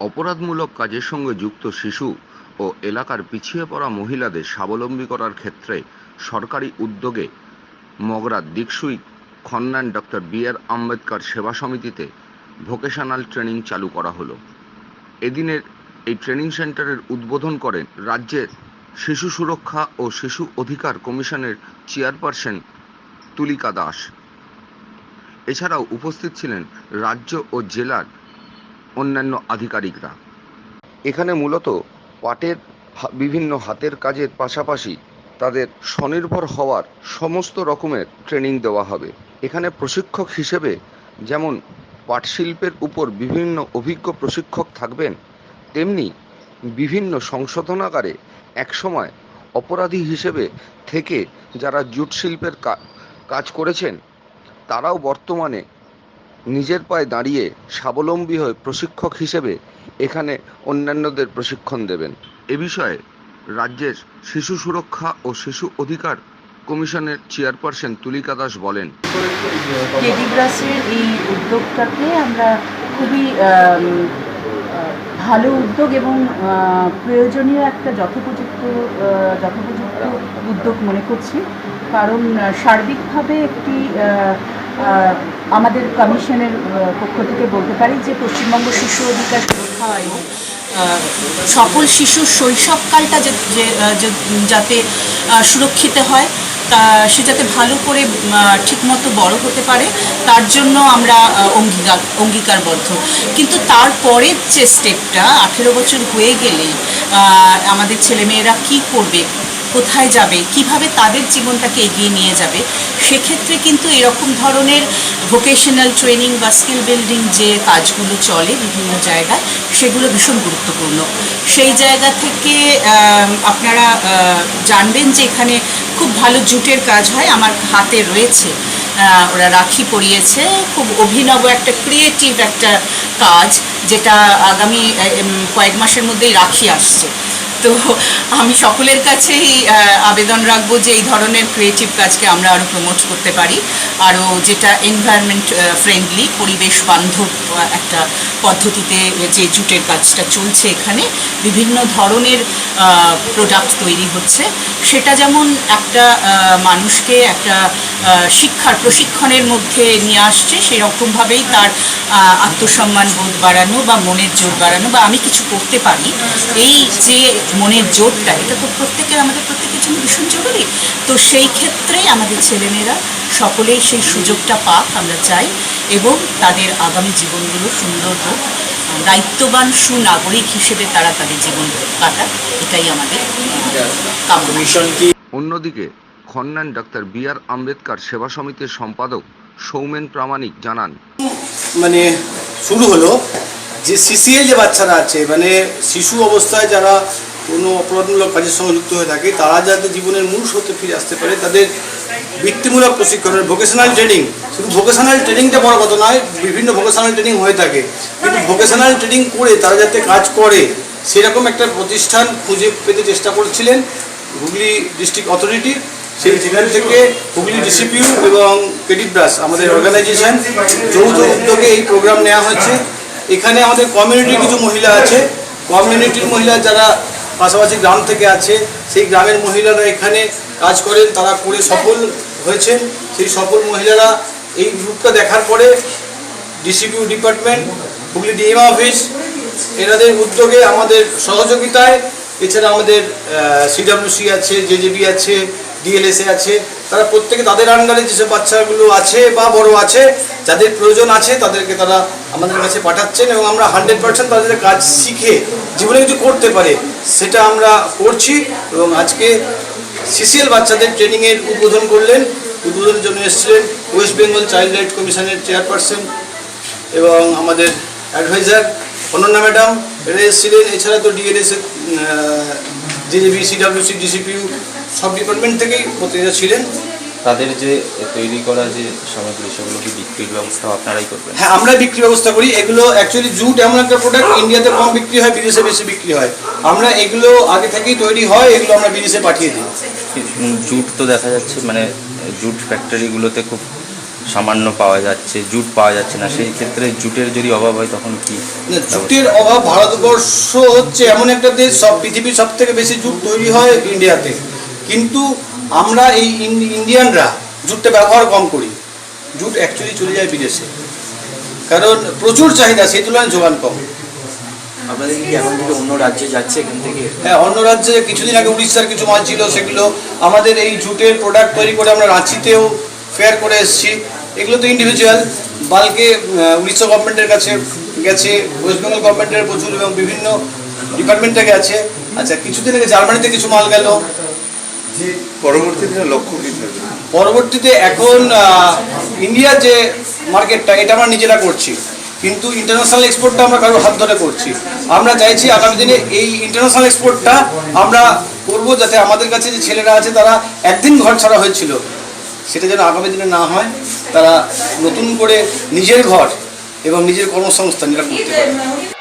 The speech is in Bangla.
অপরাধমূলক কাজের সঙ্গে যুক্ত শিশু ও এলাকার পিছিয়ে পড়া মহিলাদের স্বাবলম্বী করার ক্ষেত্রে সরকারি উদ্যোগে মগরার দিকসুই Khannan doctor B R Ambedkar সেবা সমিতিতে ভোকেশনাল ট্রেনিং চালু করা হলো। এদিনের এই ট্রেনিং সেন্টারের উদ্বোধন করেন রাজ্যের শিশু সুরক্ষা ও শিশু অধিকার কমিশনের চেয়ারপারসন তুলিকা দাস। এছাড়াও উপস্থিত ছিলেন রাজ্য ও জেলার অন্যান্য আধিকারিকরা। এখানে মূলত পাটের বিভিন্ন হাতের কাজের পাশাপাশি তাদের স্বনির্ভর হওয়ার সমস্ত রকমের ট্রেনিং দেওয়া হবে। এখানে প্রশিক্ষক হিসেবে যেমন পাট শিল্পের উপর বিভিন্ন অভিজ্ঞ প্রশিক্ষক থাকবেন, তেমনি বিভিন্ন সংশোধনাগারে একসময় অপরাধী হিসেবে থেকে যারা জুট শিল্পের কাজ করেছেন, তারাও বর্তমানে নিজের পায়ে দাঁড়িয়ে স্বাবলম্বী হয়ে প্রশিক্ষক হিসেবে এখানে অন্যান্যদের প্রশিক্ষণ দেবেন। এ বিষয়ে রাজ্যের শিশু সুরক্ষা ও শিশু অধিকার কমিশনের চেয়ারপারসন তুলিকা দাস বলেন। এই উদ্যোগটাকে আমরা খুবই ভালো উদ্যোগ এবং প্রয়োজনীয় একটা যথোপযুক্ত যথোপযুক্ত উদ্যোগ মনে করছি। কারণ সার্বিকভাবে একটি আমাদের কমিশনের পক্ষ থেকে বলতে পারি যে পশ্চিমবঙ্গ শিশু অধিকার সুরক্ষা আয়োগ সকল শিশুর শৈশবকালটা যে- যাতে সুরক্ষিত হয়, তা সে যাতে ভালো করে ঠিকমতো বড় হতে পারে, তার জন্য আমরা অঙ্গীকার, অঙ্গীকারবদ্ধ। কিন্তু তারপরের যে স্টেপটা আঠেরো বছর হয়ে গেলে আমাদের ছেলেমেয়েরা কি করবে? কোথায় যাবে, কীভাবে তাদের জীবনটাকে এগিয়ে নিয়ে যাবে, সেক্ষেত্রে কিন্তু এরকম ধরনের ভোকেশনাল ট্রেনিং বা স্কিল বিল্ডিং যে কাজগুলো চলে বিভিন্ন জায়গায়, সেগুলো ভীষণ গুরুত্বপূর্ণ। সেই জায়গা থেকে আপনারা জানবেন যে এখানে খুব ভালো জুটের কাজ হয়, আমার হাতে রয়েছে। ওরা রাখি পরিয়েছে, খুব অভিনব একটা ক্রিয়েটিভ একটা কাজ, যেটা আগামী কয়েক মাসের মধ্যেই রাখি আসছে। তো আমি সকলের কাছেই আবেদন রাখব যে এই ধরনের ক্রিয়েটিভ কাজকে আমরা আরও প্রমোট করতে পারি। আরও যেটা এনভায়রনমেন্ট ফ্রেন্ডলি পরিবেশ বান্ধব একটা পদ্ধতিতে যে জুটের কাজটা চলছে এখানে, বিভিন্ন ধরনের প্রোডাক্ট তৈরি হচ্ছে। সেটা যেমন একটা মানুষকে একটা শিক্ষার প্রশিক্ষণের মধ্যে নিয়ে আসছে সেই রকমভাবেই তার আহ, আত্মসম্মান বোধ বাড়ানো বা মনের জোর বাড়ানো বা আমি কিছু করতে পারি। এই যে মনের জোরটা এটা তো প্রত্যেকের আমাদের প্রত্যেকের জন্য ভীষণ জরুরি। তো সেই ক্ষেত্রে আমাদের ছেলেমেয়েরা সকলেই সেই সুযোগটা পাক আমরা চাই এবং তাদের আগামী জীবনগুলো সুন্দর হোক। দায়িত্ববান সুনাগরিক হিসেবে তারা তাদের জীবন কাটাক এটাই আমাদের কামনা। মিশন কি অন্যদিকে Khannan doctor B R Ambedkar সেবা সমিতির সম্পাদক সৌমেন প্রামাণিক জানান। মানে শুরু হলো যে সিসিএল যে বাচ্চারা আছে মানে শিশু অবস্থায় যারা কোনো অপরাধমূলক কাজের সঙ্গে যুক্ত হয়ে থাকে, তারা যাতে জীবনের মূল স্রোতে ফিরে আসতে পারে, তাদের বৃত্তিমূলক প্রশিক্ষণের ভোকেশনাল ট্রেনিং শুধু ভোকেশনাল ট্রেনিংটা বড় কথা নয়, বিভিন্ন ভোকেশনাল ট্রেনিং হয়ে থাকে। কিন্তু ভোকেশনাল ট্রেনিং করে তারা যাতে কাজ করে, সেরকম একটা প্রতিষ্ঠান খুঁজে পেতে চেষ্টা করছিলেন হুগলি ডিস্ট্রিক্ট অথরিটি সেই যেখান থেকে হুগলি ডিসিপিউ এবং ক্রেডিট ব্রাস আমাদের অর্গানাইজেশন যৌথ উদ্যোগে এই প্রোগ্রাম নেওয়া হয়েছে এখানে আমাদের কমিউনিটির কিছু মহিলা আছে। কমিউনিটির মহিলা যারা পাশাপাশি গ্রাম থেকে আছে, সেই গ্রামের মহিলারা এখানে কাজ করেন, তারা করে সফল হয়েছেন। সেই সফল মহিলারা এই গ্রুপটা দেখার পরে DCPU department, Hooghly DM office, এনাদের উদ্যোগে আমাদের সহযোগিতায়, এছাড়া আমাদের সিডাব্লিউসি আছে জেজেবি আছে ডিএলএসএ আছে, তারা প্রত্যেকে তাদের আন্ডারে যেসব বাচ্চাগুলো আছে বা বড় আছে, যাদের প্রয়োজন আছে তাদেরকে তারা আমাদের কাছে পাঠাচ্ছেন এবং আমরা হান্ড্রেড পার্সেন্ট তাদের কাজ শিখে জীবনে কিছু করতে পারে, সেটা আমরা করছি এবং আজকে সিসিএল বাচ্চাদের ট্রেনিংয়ের উদ্বোধন করলেন উদ্বোধনের জন্য এসেছিলেন ওয়েস্ট বেঙ্গল চাইল্ড রাইট কমিশনের চেয়ারপারসন এবং আমাদের অ্যাডভাইজার অনন্যা ম্যাডাম এরা এসেছিলেন, এছাড়া তো ডিএনএস জেজেবি সিডাব্লিউসি ডিসিপিউ সব ডিপার্টমেন্ট থেকেই প্রতিনিধিরা ছিলেন। তাদের যে তৈরি করা যে সামগ্রী সেগুলো কি বিক্রির ব্যবস্থা আপনারাই করবেন? হ্যাঁ আমরা বিক্রি ব্যবস্থা করি। এগুলো অ্যাকচুয়ালি জুট এমন একটা প্রোডাক্ট ইন্ডিয়াতে কম বিক্রি হয় বিদেশে বেশি বিক্রি হয়। আমরা এগুলো আগে থেকেই তৈরি হয় এগুলো আমরা বিদেশে পাঠিয়ে দিই। জুট তো দেখা যাচ্ছে মানে জুট ফ্যাক্টরিগুলোতে খুব সামান্য পাওয়া যাচ্ছে জুট পাওয়া যাচ্ছে না। সেই ক্ষেত্রে জুটের যদি অভাব হয় তখন কি জুটের অভাব ভারতবর্ষ হচ্ছে এমন একটা দেশ সব পৃথিবীর সব থেকে বেশি জুট তৈরি হয় ইন্ডিয়াতে। কিন্তু আমরা এই ইন- ইন্ডিয়ানরা জুটটা ব্যবহার কম করি। জুট অ্যাকচুয়ালি চলে যায় বিদেশে। কারণ প্রচুর চাহিদা সেই তুলনায় যোগান কম। আপনাদের কি এখন থেকে অন্য রাজ্যে যাচ্ছে এখান থেকে? হ্যাঁ অন্য রাজ্যে কিছুদিন আগে উড়িষ্যার কিছু মাল ছিল সেগুলো আমাদের এই জুটের প্রোডাক্ট তৈরি করে আমরা রাঁচিতেও ফেয়ার করে এসেছি। এগুলো তো ইন্ডিভিজুয়াল বালকে উড়িষ্যা গভর্নমেন্টের কাছে গেছে ওয়েস্ট বেঙ্গল গভর্নমেন্টের প্রচুর এবং বিভিন্ন ডিপার্টমেন্টে গেছে আচ্ছা কিছুদিন আগে জার্মানিতে কিছু মাল গেল। পরবর্তীতে পরবর্তীতে এখন আহ, ইন্ডিয়ার যে মার্কেটটা এটা আমরা নিজেরা করছি। কিন্তু ইন্টারন্যাশনাল এক্সপোর্টটা আমরা কারোর হাত ধরে করছি। আমরা চাইছি আগামী দিনে এই ইন্টারন্যাশনাল এক্সপোর্টটা আমরা করব যাতে আমাদের কাছে যে ছেলেরা আছে তারা একদিন ঘর ছাড়া হয়েছিল। সেটা যেন আগামী দিনে না হয় তারা নতুন করে নিজের ঘর এবং নিজের কর্মসংস্থান এরা করতে পারে।